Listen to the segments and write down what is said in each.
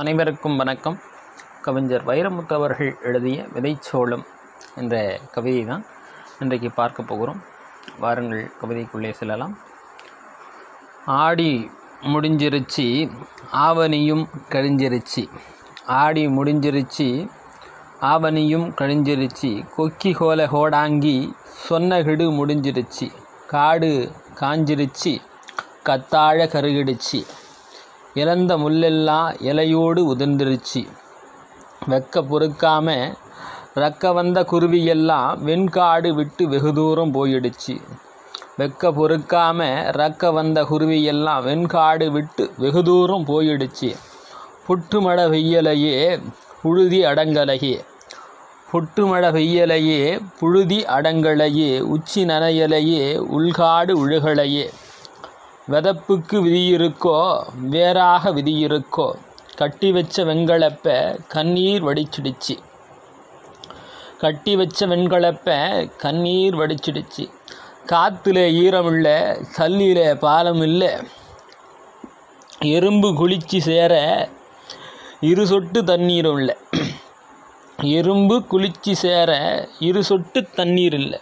அனைவருக்கும் வணக்கம். கவிஞர் வைரமுத்து அவர்கள் எழுதிய விதைச்சோளம் என்ற கவிதை தான் இன்றைக்கு பார்க்க போகிறோம். வாருங்கள் கவிதைக்குள்ளே செல்லலாம். ஆடி முடிஞ்சிருச்சு ஆவணியும் கழிஞ்சிருச்சு. ஆடி முடிஞ்சிருச்சு ஆவணியும் கழிஞ்சிருச்சு. கொக்கி கோல ஹோடாங்கி சொன்னகிடு முடிஞ்சிருச்சு. காடு காஞ்சிருச்சு கத்தாழ கருகிடுச்சு. இறந்த முள்ளெல்லாம் இலையோடு உதிர்ந்துருச்சு. வெக்க பொறுக்காம ரக்க வந்த குருவியெல்லாம் வெண்காடு விட்டு வெகு தூரம் போயிடுச்சு. வெக்க பொறுக்காம ரக்க வந்த குருவியெல்லாம் வெண்காடு விட்டு வெகு தூரம் போயிடுச்சு. புட்டுமழை வெய்யலையே புழுதி அடங்கலையே. புற்றுமழ வெய்யலையே புழுதி அடங்கலையே உச்சி நனையலையே உள்காடு உழுகலையே. வெதப்புக்கு விதியிருக்கோ? வேறாக விதியிருக்கோ? கட்டி வச்ச வெண்கலப்ப கண்ணீர் வடிச்சிடுச்சு. கட்டி வச்ச வெண்கலப்ப கண்ணீர் வடிச்சிடுச்சு. காற்றுல இல்லை சல்லியில் பாலம் இல்லை எறும்பு குளிச்சு சேர இரு சொட்டு தண்ணீரும் இல்லை. எறும்பு குளிச்சு சேர இரு சொட்டு தண்ணீர் இல்லை.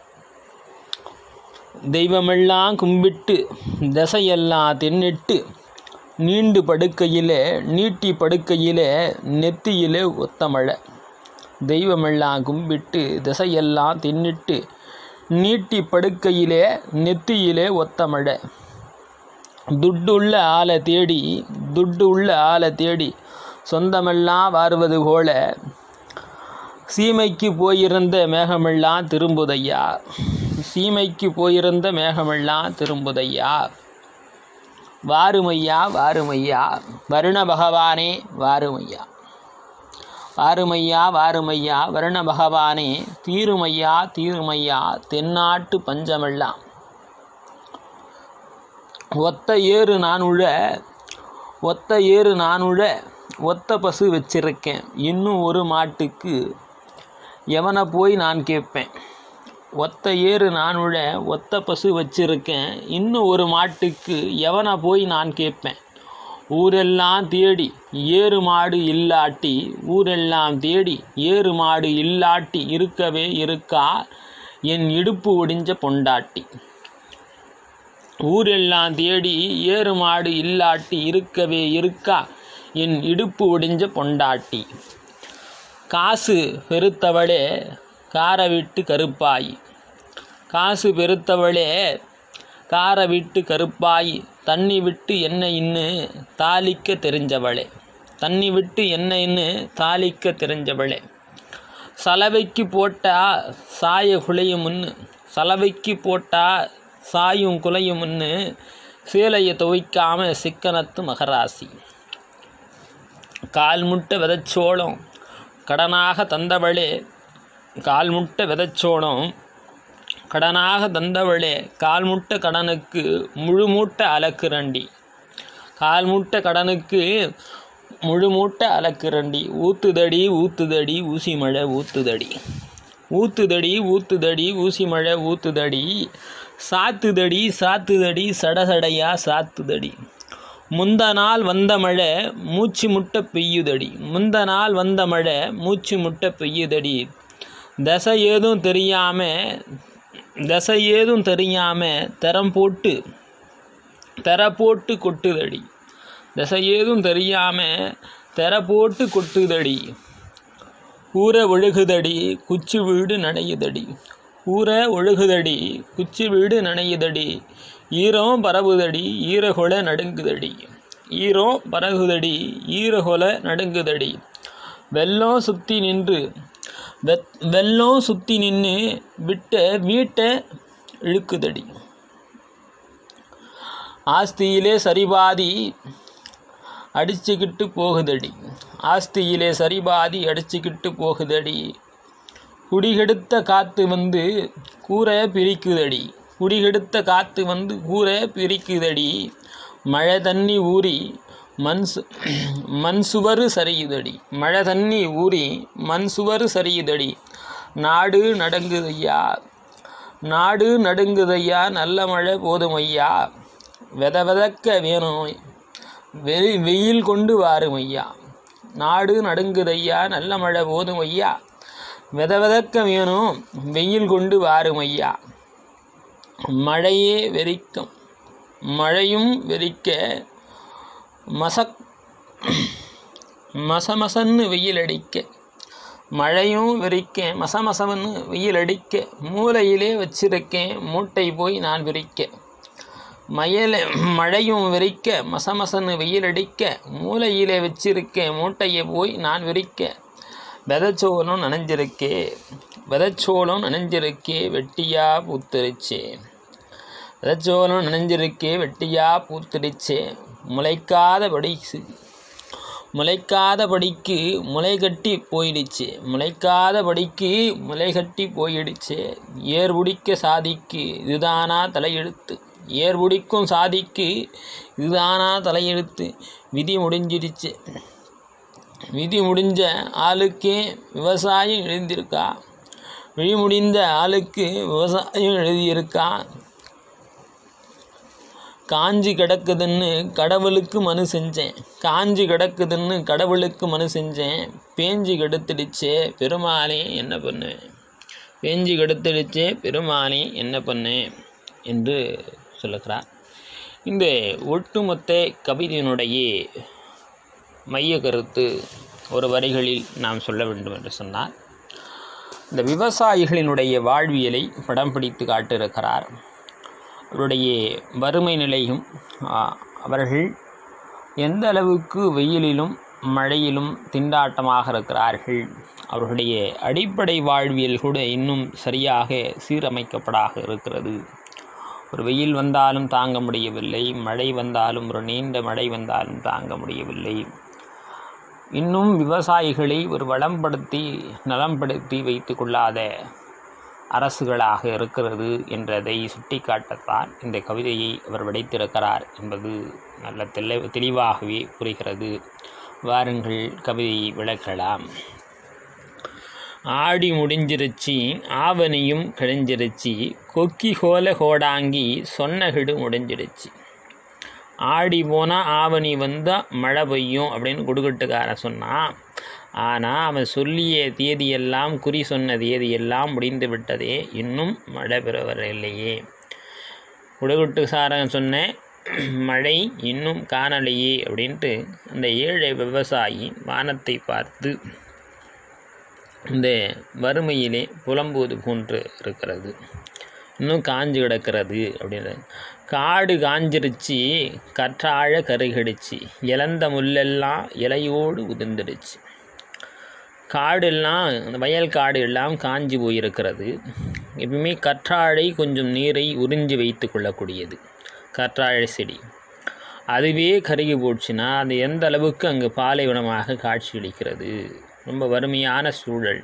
தெய்வமெல்லாம் கும்பிட்டு திசையெல்லாம் தின்னிட்டு நீண்டு படுக்கையிலே நீட்டி படுக்கையிலே நெத்தியிலே ஒத்தமழை. தெய்வமெல்லாம் கும்பிட்டு திசையெல்லாம் தின்னிட்டு நீட்டி படுக்கையிலே நெத்தியிலே ஒத்தமழை. துட்டு உள்ள ஆளை தேடி துட்டு உள்ள ஆளை தேடி சொந்தமெல்லாம் வாருவது போல சீமைக்கு போயிருந்த மேகமெல்லாம் திரும்புதையா. சீமைக்கு போயிருந்த மேகமெல்லாம் திரும்புதையா? வாருமையா வாருமையா வருண பகவானே வாருமையா. வாருமையா வாருமையா வருண பகவானே தீருமையா தீருமையா தென்னாட்டு பஞ்சமெல்லாம். ஒத்த ஏறு நான் உழ ஒத்த ஏறு நான் உழ ஒத்த பசு வச்சிருக்கேன். இன்னும் ஒரு மாட்டுக்கு எவனை போய் நான் கேட்பேன்? ஒத்த ஏறு நான் உழ ஒத்த பசு வச்சிருக்கேன். இன்னும் ஒரு மாட்டுக்கு எவனை போய் நான் கேட்பேன்? ஊரெல்லாம் தேடி ஏறு மாடு இல்லாட்டி ஊரெல்லாம் தேடி ஏறு மாடு இல்லாட்டி இருக்கவே இருக்கா? என் இடுப்பு ஒடிஞ்ச பொண்டாட்டி. ஊரெல்லாம் தேடி ஏறு மாடு இல்லாட்டி இருக்கவே இருக்கா? என் இடுப்பு ஒடிஞ்ச பொண்டாட்டி. காசு பெருத்தவளே கார விட்டு கருப்பாய். காசு பெருத்தவளே கார விட்டு கருப்பாய். தண்ணி விட்டு என்ன இன்னு தாளிக்க தெரிஞ்சவளே. தண்ணி விட்டு என்ன இன்னு தாளிக்க தெரிஞ்சவளே. சலவைக்கு போட்டா சாய குலையும் முன்னு சலவைக்கு போட்டா சாயும் குலையும் முன்னு சேலையை துவைக்காம சிக்கனத்து மகராசி. கால் முட்டை விதைச்சோளம் கடனாக தந்தவளே கால் முட்டை விதைச்சோளம் கடனாக தந்தவளே கால் முட்டை கடனுக்கு முழு மூட்டை அலக்குரண்டி கால் முட்டை கடனுக்கு முழு மூட்டை அலக்குரண்டி ஊத்துதடி ஊத்துதடி ஊசி மழை ஊத்துதடி. ஊத்துதடி ஊத்துதடி ஊசி மழை ஊத்துதடி. சாத்துதடி சாத்துதடி சடசடையா சாத்துதடி. முந்த நாள் வந்த மழை மூச்சு முட்டை பெய்யுதடி. முந்த நாள் வந்த மழை மூச்சு முட்டை பெய்யுதடி. தசை ஏதும் தெரியாமல் தசை ஏதும் தெரியாமல் தரம் போட்டு தர போட்டு கொட்டுதடி. தசை ஏதும் தெரியாமல் தர போட்டு கொட்டுதடி. ஊற ஒழுகுதடி குச்சி வீடு நனையுதடி. ஊற ஒழுகுதடி குச்சி வீடு நனையுதடி. ஈரம் பரவுதடி ஈரகொலை நடுங்குதடி. ஈரம் பரகுதடி ஈரகொலை நடுங்குதடி. வெள்ளம் சுற்றி நின்று வெத் வெள்ளம் சுற்றி நின்று விட்ட வீட்டை இழுக்குதடி. ஆஸ்தியிலே சரிபாதி அடிச்சுக்கிட்டு போகுதடி. ஆஸ்தியிலே சரிபாதி அடிச்சுக்கிட்டு போகுதடி. குடிகெடுத்த காற்று வந்து கூரை பிரிக்குதடி. குடிகெடுத்த காற்று வந்து கூரை பிரிக்குதடி. மழை தண்ணி ஊறி மண் சு மண் சுவரு சரியுதடி. மழை தண்ணி ஊறி மண் சுவரு சரியுதடி. நாடு நடுங்குதையா? நாடு நடுங்குதையா? நல்ல மழை போதுமையா? வெத வெதக்க வேணும் வெ வெயில் கொண்டு வாரும் ஐயா நாடு நடுங்குதையா? நல்ல மழை போதும் ஐயா வெத வெதக்க வேணும் வெயில் கொண்டு வாரும் ஐயா மழையே வெறிக்கும். மழையும் வெறிக்க மசக் மசமசன்னு வெயில் அடிக்க மழையும் விரிக்க மசமசன்னு வெயில் அடிக்க மூலையிலே வச்சிருக்கேன் மூட்டை போய் நான் விரிக்க. மயல மழையும் வெறிக்க மசமசன்னு வெயில் அடிக்க மூலையிலே வச்சிருக்கேன் மூட்டையை போய் நான் விரிக்க. விதச்சோளம் நனைஞ்சிருக்கே விதச்சோளம் நனைஞ்சிருக்கே வெட்டியா பூத்திருச்சே விதச்சோளம் நனைஞ்சிருக்கே வெட்டியா பூத்திருச்சே முளைக்காதபடி முளைக்காதபடிக்கு முளை கட்டி போயிடுச்சு. முளைக்காதபடிக்கு முளை கட்டி போயிடுச்சு. ஏர்புடிக்க சாதிக்கு இதுதானா தலையெழுத்து? ஏர்புடிக்கும் சாதிக்கு இதுதானா தலையெழுத்து? விதி முடிஞ்சிருச்சு விதி முடிஞ்ச ஆளுக்கே விவசாயம் எழுந்திருக்கா? விழி முடிந்த ஆளுக்கு விவசாயம் எழுதியிருக்கா? காஞ்சி கிடக்குதுன்னு கடவுளுக்கு மனு செஞ்சேன். காஞ்சி கிடக்குதுன்னு கடவுளுக்கு மனு செஞ்சேன். பேஞ்சு கெடுத்துடுச்சே பெருமாளே என்ன பண்ணுவேன் பேஞ்சு கெடுத்துடுச்சே பெருமாளே என்ன பண்ணேன் என்று சொல்லுகிறார். இந்த ஒட்டுமொத்த கவிதையினுடைய மைய கருத்து ஒரு வரிகளில் நாம் சொல்ல வேண்டும் என்று சொன்னால் இந்த விவசாயிகளினுடைய வாழ்வியலை படம் பிடித்து காட்டியிருக்கிறார். அவருடைய வறுமை நிலையும் அவர்கள் எந்த அளவுக்கு வெயிலிலும் மழையிலும் திண்டாட்டமாக இருக்கிறார்கள் அவர்களுடைய அடிப்படை வாழ்வியல் கூட இன்னும் சரியாக சீரமைக்கப்படாக இருக்கிறது. ஒரு வெயில் வந்தாலும் தாங்க முடியவில்லை மழை வந்தாலும் ஒரு நீண்ட மழை வந்தாலும் தாங்க முடியவில்லை. இன்னும் விவசாயிகளை ஒரு வளம்படுத்தி நலம்படுத்தி வைத்து கொள்ளாத அரசுகளாக இருக்கிறது என்றதை சுட்டிக்காட்டத்தான் இந்த கவிதையை அவர் விடைத்திருக்கிறார் என்பது நல்ல தெளி தெளிவாகவே புரிகிறது. வாருங்கள் கவிதையை விளக்கலாம். ஆடி முடிஞ்சிருச்சு ஆவணியும் கிழிஞ்சிருச்சு கொக்கி கோல கோடாங்கி சொன்னகிடு முடிஞ்சிருச்சு. ஆடி போனால் ஆவணி வந்தால் மழை பெய்யும் அப்படின்னு குடுக்கட்டுக்காரன் சொன்னான். ஆனால் அவன் சொல்லிய தேதியெல்லாம் குறி சொன்ன தேதியெல்லாம் முடிந்து விட்டதே இன்னும் மழை பெறவில்லையே. சாரன் சொன்ன மழை இன்னும் காணலையே அப்படின்ட்டு அந்த ஏழை விவசாயி வானத்தை பார்த்து இந்த வறுமையிலே புலம்புவது போன்று இருக்கிறது. இன்னும் காஞ்சு கிடக்கிறது அப்படின்றது காடு காஞ்சிருச்சு கற்றாழ கருகிடுச்சு. இழந்த முள்ளெல்லாம் இலையோடு உதிர்ந்துடுச்சு. காடெல்லாம் அந்த வயல் காடு எல்லாம் காஞ்சி போயிருக்கிறது. எப்பவுமே கற்றாழை கொஞ்சம் நீரை உறிஞ்சி வைத்து கொள்ளக்கூடியது. கற்றாழை செடி. அதுவே கருகி போச்சுன்னா அது எந்த அளவுக்கு அங்கே பாலைவனமாக காட்சியளிக்கிறது ரொம்ப வறுமையான சூழல்.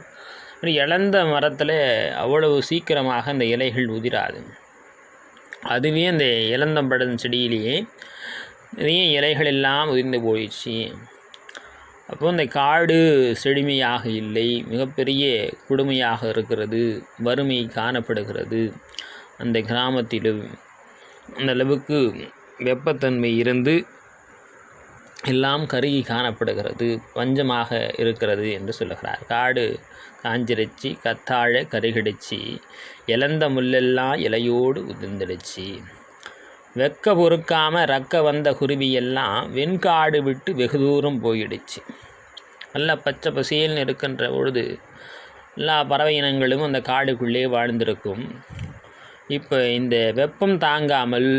இழந்த மரத்தில் அவ்வளவு சீக்கிரமாக அந்த இலைகள் உதிராது. அதுவே அந்த இளந்தம்பழம் செடியிலேயே நிறைய இலைகள் எல்லாம் உதிர்ந்து போயிடுச்சு. அப்போ இந்த காடு செழுமையாக இல்லை மிகப்பெரிய கொடுமையாக இருக்கிறது வறுமை காணப்படுகிறது. அந்த கிராமத்திலும் அந்த அளவுக்கு வெப்பத்தன்மை இருந்து எல்லாம் கருகி காணப்படுகிறது பஞ்சமாக இருக்கிறது என்று சொல்லுகிறார். காடு காஞ்சிருச்சு கத்தாழ கருகிடுச்சு இழந்த முள்ளெல்லாம் இலையோடு உதிர்ந்துடுச்சு. வெக்க பொறுக்காமல் ரக்க வந்த குருவியெல்லாம் வெண்காடு விட்டு வெகு தூரம் போயிடுச்சு. நல்லா பச்சை பசியல்னு இருக்கின்ற பொழுது எல்லா பறவை இனங்களும் அந்த காடுக்குள்ளே வாழ்ந்திருக்கும். இப்போ இந்த வெப்பம் தாங்காமல்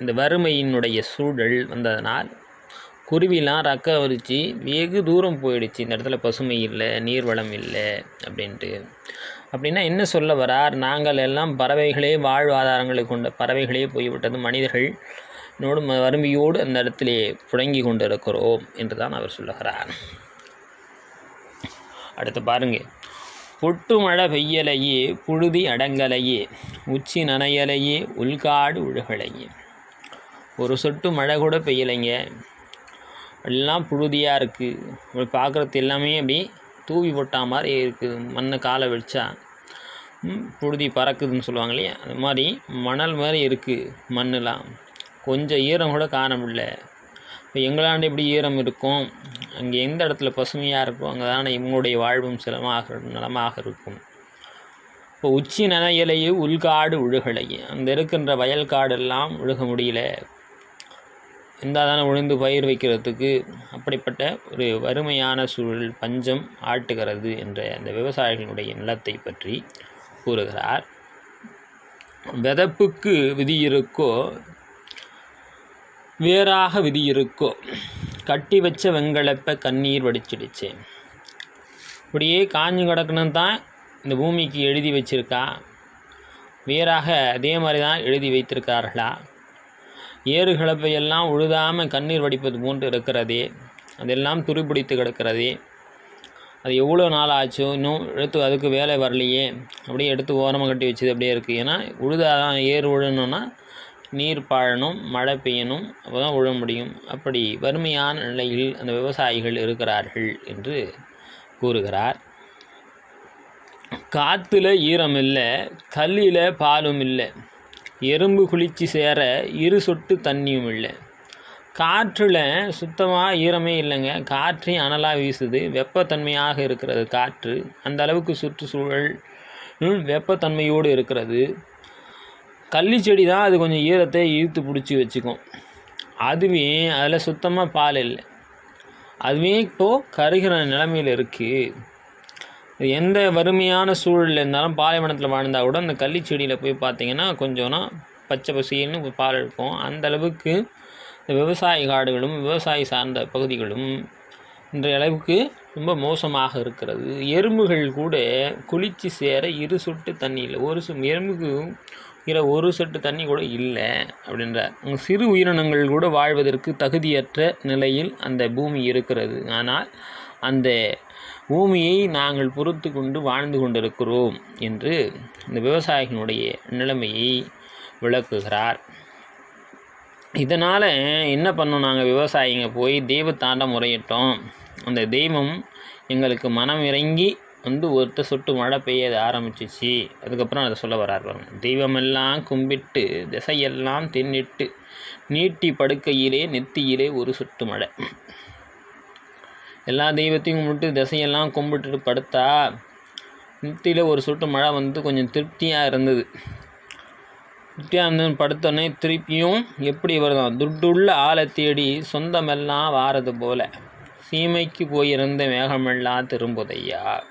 இந்த வறுமையினுடைய சூழல் வந்ததனால் குருவிலாம் ரக்க வரிச்சு வெகு தூரம் போயிடுச்சு. இந்த இடத்துல பசுமை இல்லை நீர்வளம் இல்லை அப்படின்ட்டு. அப்படின்னா என்ன சொல்ல வரார்? நாங்கள் எல்லாம் பறவைகளே வாழ்வாதாரங்களை கொண்ட பறவைகளே போய்விட்டது. மனிதர்கள் நோடு வறுமையோடு அந்த இடத்திலே புழங்கி கொண்டிருக்கிறோம் என்று தான் அவர் சொல்லுகிறார். அடுத்து பாருங்க. பொட்டு மழை பெய்யலையே புழுதி அடங்கலையே உச்சி நனையலையே உள்காடு உழுகலையே. ஒரு சொட்டு மழை கூட பெய்யலைங்க. எல்லாம் புழுதியாக இருக்குது பார்க்குறது எல்லாமே அப்படி தூவி போட்டா மாதிரி இருக்குது. மண்ணை காலை வச்சா புழுதி பறக்குதுன்னு சொல்லுவாங்க இல்லையா? அது மாதிரி மணல் மாதிரி இருக்குது மண்ணெலாம் கொஞ்சம் ஈரம் கூட காணமில்ல இப்போ எங்களாண்டு எப்படி ஈரம் இருக்கும்? அங்கே எந்த இடத்துல பசுமையாக இருக்கும் அங்கே தானே இவங்களுடைய வாழ்வும் சிலமாக நலமாக இருக்கும். இப்போ உச்சி நனையிலேயே உள்காடு உழுகலை அங்கே இருக்கின்ற வயல் காடெல்லாம் உழுக முடியல. இருந்தால் தானே உழுந்து பயிர் வைக்கிறதுக்கு அப்படிப்பட்ட ஒரு வறுமையான சூழல் பஞ்சம் ஆட்டுகிறது என்ற அந்த விவசாயிகளுடைய நிலத்தை பற்றி கூறுகிறார். விதப்புக்கு விதி இருக்கோ வேறாக விதி இருக்கோ கட்டி வச்ச வெங்கலப்ப கண்ணீர் வடிச்சிடுச்சு. இப்படியே காஞ்சு கிடக்கணும் தான் இந்த பூமிக்கு எழுதி வச்சிருக்கா. வேறாக அதே மாதிரி தான் எழுதி வைத்திருக்கார்களா? ஏறு கிளப்பையெல்லாம் உழுதாமல் கண்ணீர் வடிப்பது போன்று இருக்கிறதே. அதெல்லாம் துருப்பிடித்து கிடக்கிறதே. அது எவ்வளோ நாள் ஆச்சு? இன்னும் எடுத்து அதுக்கு வேலை வரலையே. அப்படியே எடுத்து ஓரமாக கட்டி வச்சது அப்படியே இருக்குது ஏன்னா உழுதாதான் ஏர் உழணுன்னா நீர் பாழணும் மழை பெய்யணும் அப்போ தான் உழ முடியும். அப்படி வறுமையான நிலையில் அந்த விவசாயிகள் இருக்கிறார்கள் என்று கூறுகிறார். காற்றுல ஈரம் இல்லை கல்லில் பாலும் இல்லை. எறும்பு குளிச்சு சேர இரு சொட்டு தண்ணியும் இல்லை. காற்றில் சுத்தமாக ஈரமே இல்லைங்க. காற்றே அனலாக வீசுது. வெப்பத்தன்மையாக இருக்கிறது காற்று. அந்த அளவுக்கு சுற்றுச்சூழல் வெப்பத்தன்மையோடு இருக்கிறது. கள்ளி செடி தான் அது கொஞ்சம் ஈரத்தை இழுத்து பிடிச்சி வச்சுக்கும். அதுவே அதில் சுத்தமாக பால் இல்லை. அதுவே இப்போது கருகிற நிலமையில் இருக்குது எந்த வறுமையான சூழலில் இருந்தாலும் பாலைவனத்தில் வாழ்ந்தால் கூட அந்த கள்ளி செடியில் போய் பார்த்தீங்கன்னா கொஞ்சம்னா பச்சை பசின்னு பால் இருக்கும். அந்த அளவுக்கு இந்த விவசாய காடுகளும் விவசாயி சார்ந்த பகுதிகளும் இன்றைய அளவுக்கு ரொம்ப மோசமாக இருக்கிறது. எறும்புகள் கூட குளிச்சு சேர இரு சொட்டு தண்ணி இல்லை. ஒரு சு எறும்புக்கு இருக்கிற ஒரு சொட்டு தண்ணி கூட இல்லை அப்படின்றார். சிறு உயிரினங்கள் கூட வாழ்வதற்கு தகுதியற்ற நிலையில் அந்த பூமி இருக்கிறது. ஆனால் அந்த பூமியை நாங்கள் பொறுத்து கொண்டு வாழ்ந்து கொண்டிருக்கிறோம் என்று இந்த விவசாயிகளுடைய நிலைமையை விளக்குகிறார். இதனால் என்ன பண்ணோம் நாங்கள் விவசாயிங்க? போய் தெய்வத்தாண்ட முறையிட்டோம். அந்த தெய்வம் எங்களுக்கு மனம் இறங்கி வந்து ஒருத்த சொட்டு மழை பெய்ய ஆரம்பிச்சிச்சு. அதுக்கப்புறம் அதை சொல்ல வரார் பாருங்க. தெய்வமெல்லாம் கும்பிட்டு திசையெல்லாம் தின்னிட்டு நீட்டி படுக்கையிலே நெத்தியிலே ஒரு சொட்டு மழை. எல்லா தெய்வத்தையும் கும்பிட்டு திசையெல்லாம் கும்பிட்டுட்டு படுத்தா நெத்தியில் ஒரு சொட்டு மழை வந்து கொஞ்சம் திருப்தியாக இருந்தது. திருப்தியாக இருந்தது படுத்தோடனே திருப்பியும் எப்படி வருதான்? துட்டுள்ள ஆளை தேடி சொந்தமெல்லாம் வாரது போல. சீமைக்கு போயிருந்த மேகமெல்லாம் திரும்புதையா?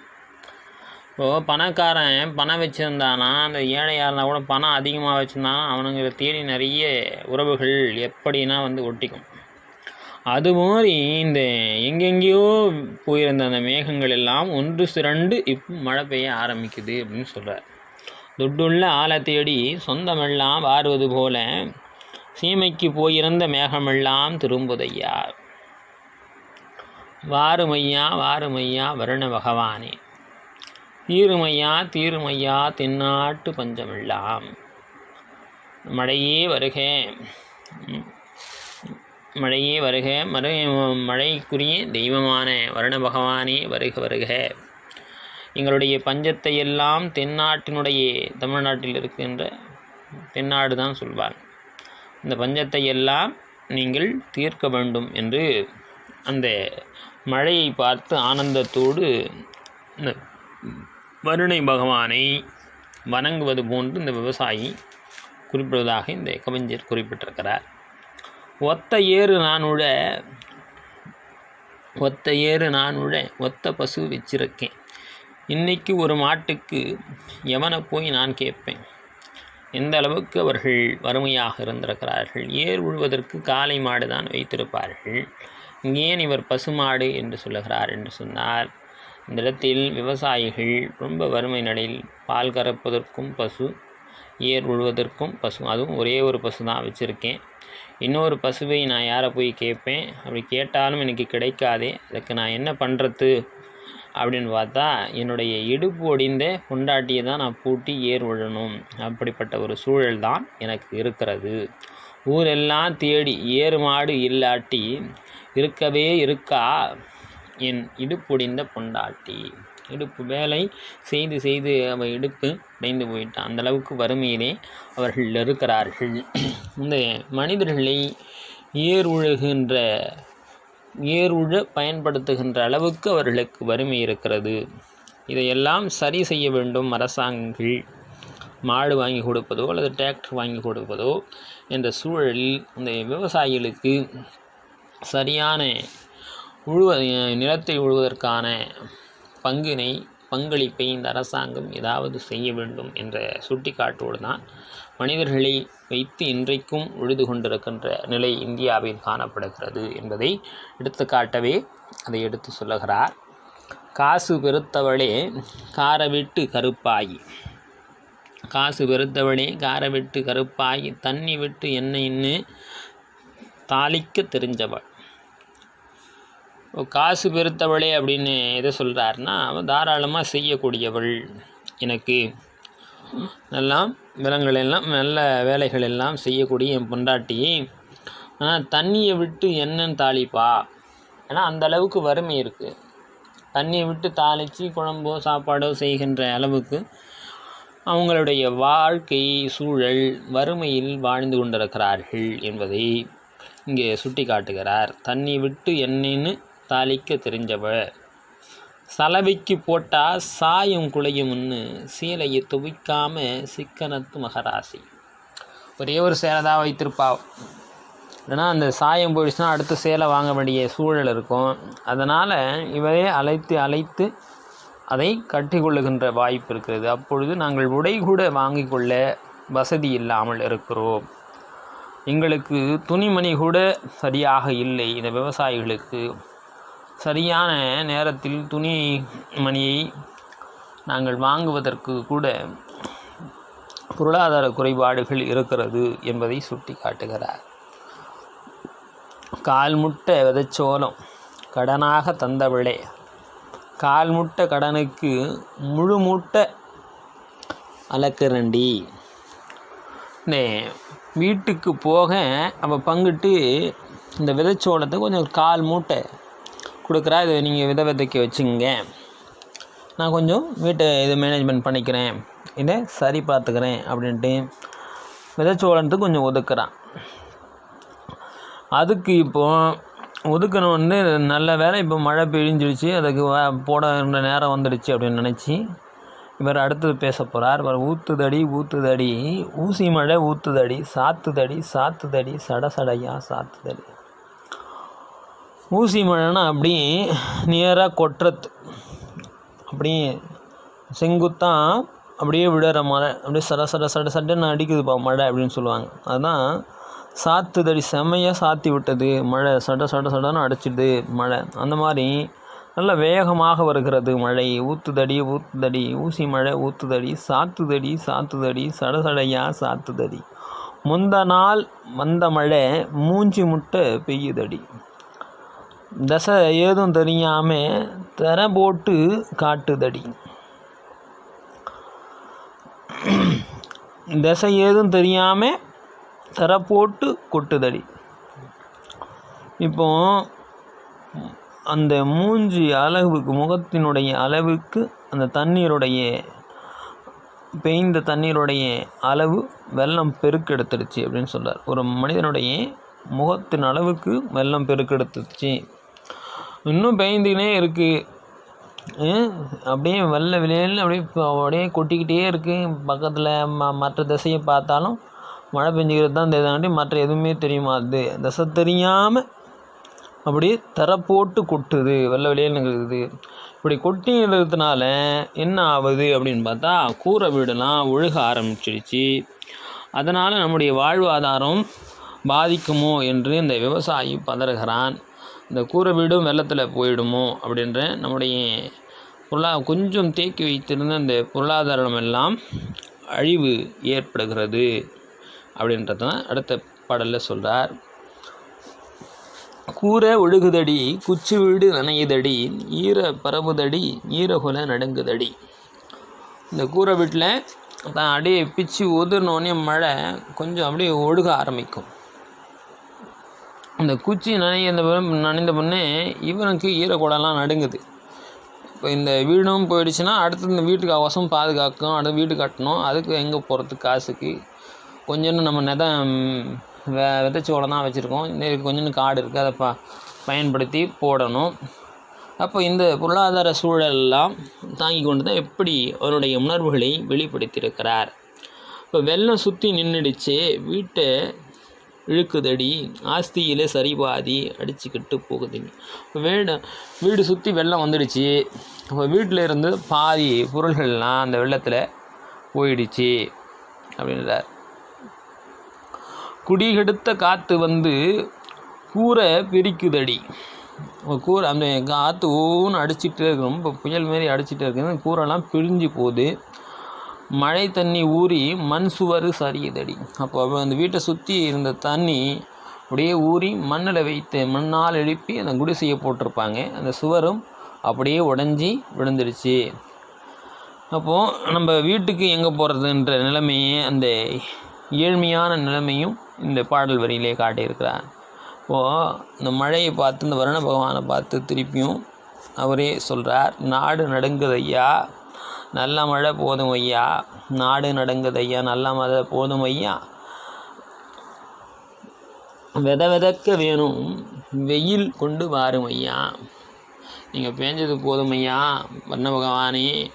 இப்போது பணக்காரன் பணம் வச்சுருந்தானா? அந்த ஏழையாக இருந்தால் கூட பணம் அதிகமாக வச்சுருந்தானா. அவனுங்களை தேடி நிறைய உறவுகள் எப்படின்னா வந்து ஒட்டிக்கும். அது மாதிரி இந்த எங்கெங்கேயோ போயிருந்த அந்த மேகங்கள் எல்லாம் ஒன்று திரண்டு இப்போ மழை பெய்ய ஆரம்பிக்குது அப்படின்னு சொல்கிறார் துட்டுள்ள ஆழத்தேடி தேடி சொந்தமெல்லாம் வாருவது போல சீமைக்கு போயிருந்த மேகமெல்லாம் திரும்புதையா? வாருமையா வாருமையா வருண பகவானே. தீருமையா தீருமையா தென்னாட்டு பஞ்சமெல்லாம். மழையே வருக. மழையே வருக மறு மழைக்குரிய தெய்வமான வருண பகவானே வருக வருக. எங்களுடைய பஞ்சத்தை எல்லாம் தென்னாட்டினுடைய தமிழ்நாட்டில் இருக்கின்ற தென்னாடு தான் சொல்வார். இந்த பஞ்சத்தை எல்லாம் நீங்கள் தீர்க்க வேண்டும் என்று அந்த மழையை பார்த்து ஆனந்தத்தோடு இந்த வருணை பகவானை வணங்குவது போன்று இந்த விவசாயி குறிப்பிடுவதாக இந்த கவிஞர் குறிப்பிட்டிருக்கிறார். ஒத்த ஏறு நான் உழ ஒத்த ஏறு நான் உழ ஒத்த பசு வச்சிருக்கேன். இன்றைக்கு ஒரு மாட்டுக்கு எவனை போய் நான் கேட்பேன்? எந்த அளவுக்கு அவர்கள் வறுமையாக இருந்திருக்கிறார்கள்? ஏர் உழுவதற்கு காளை மாடு தான் வைத்திருப்பார்கள். ஏன் இவர் பசுமாடு என்று சொல்லுகிறார் என்று சொன்னார் இந்த இடத்தில் விவசாயிகள் ரொம்ப வறுமை நிலையில் பால் கறப்பதற்கும் பசு ஏர் உழுவதற்கும் பசு அதுவும் ஒரே ஒரு பசு தான் வச்சுருக்கேன். இன்னொரு பசுவை நான் யாரை போய் கேட்பேன்? அப்படி கேட்டாலும் எனக்கு கிடைக்காதே. அதுக்கு நான் என்ன பண்ணுறது அப்படின்னு பார்த்தா என்னுடைய இடுப்பு ஒடிந்த பொண்டாட்டியை தான் நான் பூட்டி ஏர் விழணும். அப்படிப்பட்ட ஒரு சூழல் தான் எனக்கு இருக்கிறது. ஊரெல்லாம் தேடி ஏறு மாடு இல்லாட்டி இருக்கவே இருக்கா? என் இடுப்பொடிந்த பொண்டாட்டி. இடுப்பு வேலை செய்து செய்து அவள் இடுப்பு உடைந்து போயிட்டான். அந்த அளவுக்கு வறுமையிலே அவர்கள் இருக்கிறார்கள் இந்த மனிதர்களை ஏர் உழுகின்ற ஏர் உழ பயன்படுத்துகின்ற அளவுக்கு அவர்களுக்கு வறுமை இருக்கிறது. இதையெல்லாம் சரி செய்ய வேண்டும் அரசாங்கங்கள். மாடு வாங்கி கொடுப்பதோ அல்லது டிராக்டர் வாங்கி கொடுப்பதோ என்ற சூழலில் இந்த விவசாயிகளுக்கு சரியான உழுவ நிலத்தை உழுவதற்கான பங்கினை பங்களிப்பை இந்த அரசாங்கம் ஏதாவது செய்ய வேண்டும் என்ற சுட்டிக்காட்டோடு தான் மனிதர்களை வைத்து இன்றைக்கும் உழுது கொண்டிருக்கின்ற நிலை இந்தியாவில் காணப்படுகிறது என்பதை எடுத்துக்காட்டவே அதை எடுத்து சொல்லுகிறார். காசு பெருத்தவளே காரவிட்டு கருப்பாயி. காசு பெருத்தவளே காரவிட்டு கருப்பாயி. தண்ணி விட்டு எண்ணெயின்னு தாளிக்க தெரிஞ்சவள். காசு பெருத்தவளே அப்படின்னு எதை சொல்கிறாருன்னா அவன் தாராளமாக செய்யக்கூடியவள் எனக்கு. எல்லாம் விலங்குகள் எல்லாம் நல்ல வேலைகள் எல்லாம் செய்யக்கூடிய என் பொண்டாட்டி ஆனால் தண்ணியை விட்டு என்னன்னு தாளிப்பா. ஏன்னா அந்த அளவுக்கு வறுமை இருக்குது தண்ணியை விட்டு தாளித்து குழம்போ சாப்பாடோ செய்கின்ற அளவுக்கு அவங்களுடைய வாழ்க்கை சூழல் வறுமையில் வாழ்ந்து கொண்டிருக்கிறார்கள் என்பதை இங்கே சுட்டி காட்டுகிறார் தண்ணி விட்டு என்னன்னு தாளிக்க தெரிஞ்சவ சலவைக்கு போட்டால் சாயம் குலையும்னு சீலையை துவைக்காமல் சிக்கனத்து மகராசி. ஒரே ஒரு சேலை தான் வைத்திருப்பா. ஏன்னா அந்த சாயம் போயிடுச்சுன்னா அடுத்த சேலை வாங்க வேண்டிய சூழல் இருக்கும். அதனால் இவரே அழைத்து அழைத்து அதை கட்டி கொள்ளுகின்ற வாய்ப்பு இருக்கிறது. அப்பொழுது நாங்கள் உடை கூட வாங்கிக் கொள்ள வசதி இல்லாமல் இருக்கிறோம். எங்களுக்கு துணிமணி கூட சரியாக இல்லை. இந்த விவசாயிகளுக்கு சரியான நேரத்தில் துணி மணியை நாங்கள் வாங்குவதற்கு கூட பொருளாதார குறைபாடுகள் இருக்கிறது என்பதை சுட்டி காட்டுகிறார் கால்முட்டை விதைச்சோளம் விதைச்சோலம் கடனாக தந்தவளே கால்முட்டை கடனுக்கு முழு மூட்டை அலக்கரண்டி இந்த வீட்டுக்கு போக அவள் பங்கிட்டு இந்த விதைச்சோளத்தை கொஞ்சம் கால் மூட்டை கொடுக்குறா இதை நீங்கள் விதை விதைக்க வச்சுங்க நான் கொஞ்சம் வீட்டை இதை மேனேஜ்மெண்ட் பண்ணிக்கிறேன். இதை சரி பார்த்துக்கிறேன் அப்படின்ட்டு விதைச்சோளத்துக்கு கொஞ்சம் ஒதுக்குறான். அதுக்கு இப்போது ஒதுக்கணும் வந்து நல்ல வேலை இப்போ மழை பிழிஞ்சிடுச்சு அதுக்கு போட நேரம் வந்துடுச்சு அப்படின்னு நினச்சி இவர் அடுத்தது பேச போகிறார் இவர் ஊத்துதடி ஊத்துதடி ஊசி மழை ஊத்துதடி சாத்துதடி சாத்துதடி சட சடையா சாத்துதடி. ஊசி மழைன்னா அப்படி நியராக கொட்டுறது. அப்படியே செங்குத்தான் அப்படியே விழுற மழை. அப்படியே சட சட சட சடன்னு அடிக்குதுப்பா மழை அப்படின்னு சொல்லுவாங்க. அதுதான் சாத்துதடி செம்மையாக சாத்தி விட்டது. மழை சட சட சடன்னு அடிச்சிடுது மழை. அந்த மாதிரி நல்ல வேகமாக வருகிறது மழை. ஊத்துதடி ஊத்துதடி ஊசி மழை ஊத்துதடி சாத்துதடி சாத்துதடி சடசடையாக சாத்துதடி முந்த நாள் வந்த மழை மூஞ்சி முட்டை பெய்யுதடி. தசை ஏதும் தெரியாமல் தர போட்டு காட்டுதடி. திசை ஏதும் தெரியாமல் தர போட்டு கொட்டுதடி. இப்போ அந்த மூஞ்சி அளவுக்கு முகத்தினுடைய அளவுக்கு அந்த தண்ணீருடைய பெய்ந்த தண்ணீருடைய அளவு வெள்ளம் பெருக்கெடுத்துடுச்சு அப்படின்னு சொல்கிறார் ஒரு மனிதனுடைய முகத்தின் அளவுக்கு வெள்ளம் பெருக்கெடுத்துச்சு இன்னும் பெய்ந்துக்கினே இருக்குது அப்படியே வெள்ளை வெளியில் அப்படியே அப்படியே கொட்டிக்கிட்டே இருக்குது பக்கத்தில் ம மற்ற திசையை பார்த்தாலும் மழை பெஞ்சிக்கிறது தான் தெரியுதாண்டி மற்ற எதுவுமே தெரியுமாது. திசை தெரியாமல் அப்படியே தர போட்டு கொட்டுது வெள்ளை வெளியில் இருக்குது இப்படி கொட்டி இருக்கிறதுனால என்ன ஆகுது அப்படின்னு பார்த்தா கூரை வீடெல்லாம் ஒழுக ஆரம்பிச்சிடுச்சு அதனால் நம்முடைய வாழ்வாதாரம் பாதிக்குமோ என்று இந்த விவசாயி பதறுகிறான். இந்த கூரை வீடும் வெள்ளத்தில் போயிடுமோ அப்படின்ற நம்முடைய பொருளா கொஞ்சம் தேக்கி வைத்திருந்த அந்த பொருளாதாரம் எல்லாம் அழிவு ஏற்படுகிறது அப்படின்றது தான் அடுத்த பாடலில் சொல்கிறார் கூரை ஒழுகுதடி குச்சி வீடு நனையுதடி ஈர பரவுதடி ஈரகுல நடுங்குதடி. இந்த கூரை வீட்டில் தான் அப்படியே பிச்சு உதிர்னோடனே மழை கொஞ்சம் அப்படியே ஒழுக ஆரம்பிக்கும். அந்த குச்சி நனைய இந்த நனைந்த பொண்ணே இவனுக்கு ஈரக்கூடெல்லாம் நடுங்குது. இப்போ இந்த வீடும் போயிடுச்சுன்னா அடுத்து இந்த வீட்டுக்கு அவசம் பாதுகாக்கும் அடுத்து வீடு கட்டணும் அதுக்கு எங்கே போகிறதுக்கு காசுக்கு? கொஞ்சம் நம்ம நெதம் வெ விதைச்சோளம் தான் வச்சுருக்கோம். இந்த கொஞ்சம் காடு இருக்குது அதை ப பயன்படுத்தி போடணும். அப்போ இந்த பொருளாதார சூழலெல்லாம் தாங்கி கொண்டு தான் எப்படி அவருடைய உணர்வுகளை வெளிப்படுத்தியிருக்கிறார்? இப்போ வெள்ளம் சுற்றி நின்றுடுச்சு வீட்டை இழுக்குதடி. ஆஸ்தியிலே சரிபாதி அடிச்சுக்கிட்டு போகுதுங்க. இப்போ வீடு வீடு சுற்றி வெள்ளம் வந்துடுச்சு. அப்போ வீட்டில் இருந்து பாதி பொருள்கள்லாம் அந்த வெள்ளத்தில் போயிடுச்சு அப்படின்றார். குடிகெடுத்த காற்று வந்து கூரை பிரிக்குதடி. கூரை அந்த காற்று ஓன்னு அடிச்சிட்டே இருக்கு ரொம்ப புயல் மாரி அடிச்சிட்டே இருக்குது அந்த கூரைலாம் பிரிஞ்சு போகுது. மழை தண்ணி ஊறி மண் சுவர் சரியுதடி. அப்போ அந்த வீட்டை சுற்றி இருந்த தண்ணி அப்படியே ஊறி மண்ணில் வைத்து மண்ணால் எழுப்பி அந்த குடிசையை போட்டிருப்பாங்க. அந்த சுவரும் அப்படியே உடஞ்சி விழுந்துடுச்சு. அப்போது நம்ம வீட்டுக்கு எங்கே போகிறதுன்ற நிலைமையே அந்த ஏழ்மையான நிலைமையும் இந்த பாடல் வரியிலே காட்டியிருக்கிறார். இப்போது இந்த மழையை பார்த்து இந்த வருண பகவானை பார்த்து திருப்பியும் அவரே சொல்கிறார் நாடு நடுங்குதையா நல்ல மழை போதும் ஐயா. நாடு நடங்குது ஐயா. நல்ல மழை போதும் ஐயா. வித விதக்க வேணும். வெயில் கொண்டு வாரும் ஐயா. நீங்கள் பேஞ்சது போதும் ஐயா. வண்ண பகவானே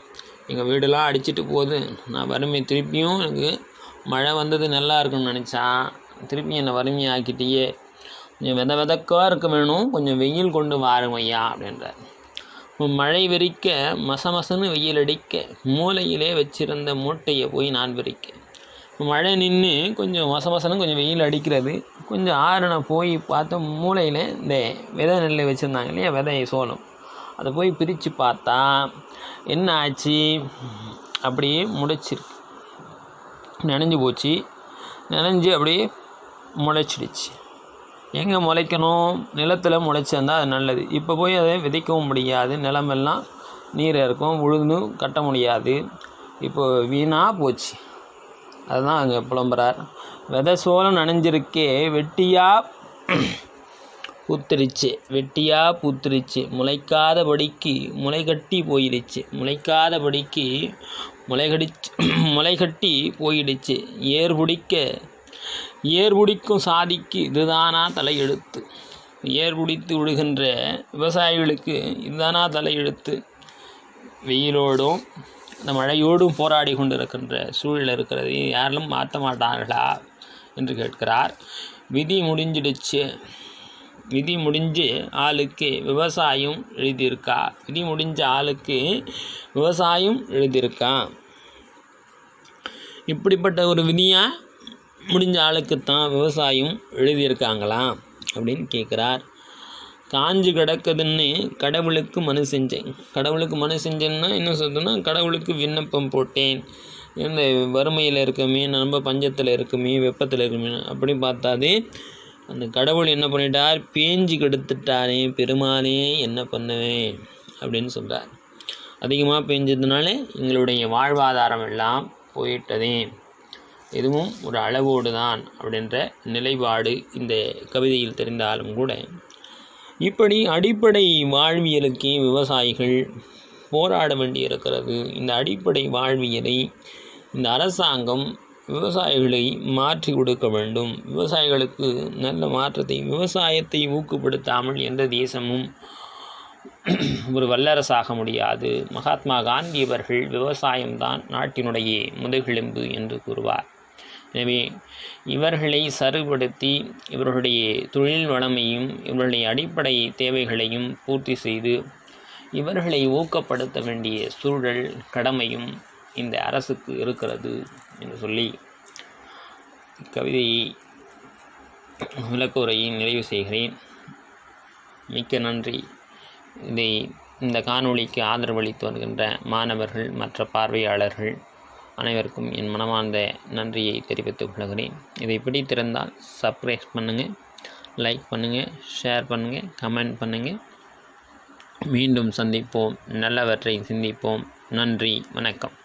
எங்கள் வீடெல்லாம் அடிச்சிட்டு போகுது. நான் வறுமை திருப்பியும் எனக்கு மழை வந்தது நல்லா இருக்கும்னு நினச்சா. திருப்பி என்னை வறுமையாக்கிட்டேயே. கொஞ்சம் வித விதக்காக இருக்க வேணும். கொஞ்சம் வெயில் கொண்டு வாரும் ஐயா அப்படின்றார். மழை வெறிக்க மசமசன்னு வெயில் அடிக்க மூலையிலே வச்சிருந்த மூட்டையை போய் நான் விரிக்க. மழை நின்று கொஞ்சம் மசமசன்னு கொஞ்சம் வெயில் அடிக்கிறது. கொஞ்சம் ஆறுன போய் பார்த்தா மூலையில் இந்த விதை நெல் வச்சுருந்தாங்க இல்லையா விதை சோளம். அதை போய் பிரித்து பார்த்தா என்ன ஆச்சு? அப்படியே முளைச்சிருக்கு. நனைஞ்சு போச்சு. நனைஞ்சு அப்படியே முளைச்சிடுச்சு. எங்கே முளைக்கணும்? நிலத்தில் முளைச்சிருந்தால் அது நல்லது. இப்போ போய் அதை விதைக்கவும் முடியாது. நிலமெல்லாம் நீர் இருக்கும் உழுது கட்ட முடியாது. இப்போ வீணாக போச்சு. அதுதான் அங்கே புலம்புறார். விதை சோளம் நனைஞ்சிருக்கே. வெட்டியாக பூத்துருச்சு வெட்டியாக பூத்துருச்சு முளைக்காதபடிக்கு முளை கட்டி போயிடுச்சு. முளைக்காதபடிக்கு முளை கடிச்சு முளை கட்டி போயிடுச்சு. ஏர் பிடிக்க ஏர்பிடிக்கும் சாதிக்கு இதுதானா தலையெழுத்து? ஏர்பிடித்து விடுகின்ற விவசாயிகளுக்கு இதுதானா தலையெழுத்து? வெயிலோடும் அந்த மழையோடும் போராடி கொண்டு இருக்கின்ற சூழல் இருக்கிறது யாரும் மாற்ற மாட்டார்களா? என்று கேட்கிறார். விதி முடிஞ்சிடுச்சு. விதி முடிஞ்சு ஆளுக்கு விவசாயம் எழுதியிருக்கா? விதி முடிஞ்ச ஆளுக்கு விவசாயம் எழுதியிருக்கா? இப்படிப்பட்ட ஒரு விதியாக முடிஞ்ச ஆளுக்குத்தான் விவசாயம் எழுதியிருக்காங்களா அப்படின்னு கேட்குறார். காஞ்சு கிடக்குதுன்னு கடவுளுக்கு மனு செஞ்சேன். கடவுளுக்கு மனு செஞ்சேன்னா என்ன சொல்றதுன்னா கடவுளுக்கு விண்ணப்பம் போட்டேன். இந்த வறுமையில் இருக்கமே நம்ம பஞ்சத்தில் இருக்குமே வெப்பத்தில் இருக்குமே அப்படி பார்த்தாது அந்த கடவுள் என்ன பண்ணிட்டார்? பேஞ்சு கெடுத்துட்டாரே பெருமானே என்ன பண்ணுவேன்? அப்படின்னு சொல்கிறார் அதிகமாக பேஞ்சதுனால எங்களுடைய வாழ்வாதாரம் எல்லாம் போயிட்டதே. இதுவும் ஒரு அளவோடு தான் அப்படின்ற நிலைப்பாடு இந்த கவிதையில் தெரிந்தாலும் கூட இப்படி அடிப்படை வாழ்வியலுக்கே விவசாயிகள் போராட வேண்டியிருக்கிறது. இந்த அடிப்படை வாழ்வியலை இந்த அரசாங்கம் விவசாயிகளை மாற்றி கொடுக்க வேண்டும். விவசாயிகளுக்கு நல்ல மாற்றத்தை விவசாயத்தை ஊக்குப்படுத்தாமல் எந்த தேசமும் ஒரு வல்லரசாக முடியாது. மகாத்மா காந்தி அவர்கள் விவசாயம்தான் நாட்டினுடைய முதுகெலும்பு என்று கூறுவார். எனவே இவர்களை சரிபடுத்தி இவர்களுடைய தொழில் வளமையும் இவர்களுடைய அடிப்படை தேவைகளையும் பூர்த்தி செய்து இவர்களை ஊக்கப்படுத்த வேண்டிய சூழல் கடமையும் இந்த அரசுக்கு இருக்கிறது என்று சொல்லி கவிதையை விளக்குரையை நிறைவு செய்கிறேன். மிக்க நன்றி. இதை இந்த காணொளிக்கு ஆதரவளித்து வருகின்ற மாணவர்கள் மற்ற பார்வையாளர்கள் அனைவருக்கும் என் மனமார்ந்த நன்றியை தெரிவித்துக் கொள்கிறேன். இதை பிடித்திருந்தால் சப்ஸ்கிரைப் பண்ணுங்கள் லைக் பண்ணுங்கள் ஷேர் பண்ணுங்கள் கமெண்ட் பண்ணுங்கள் மீண்டும் சந்திப்போம் நல்லவற்றை சிந்திப்போம். நன்றி வணக்கம்.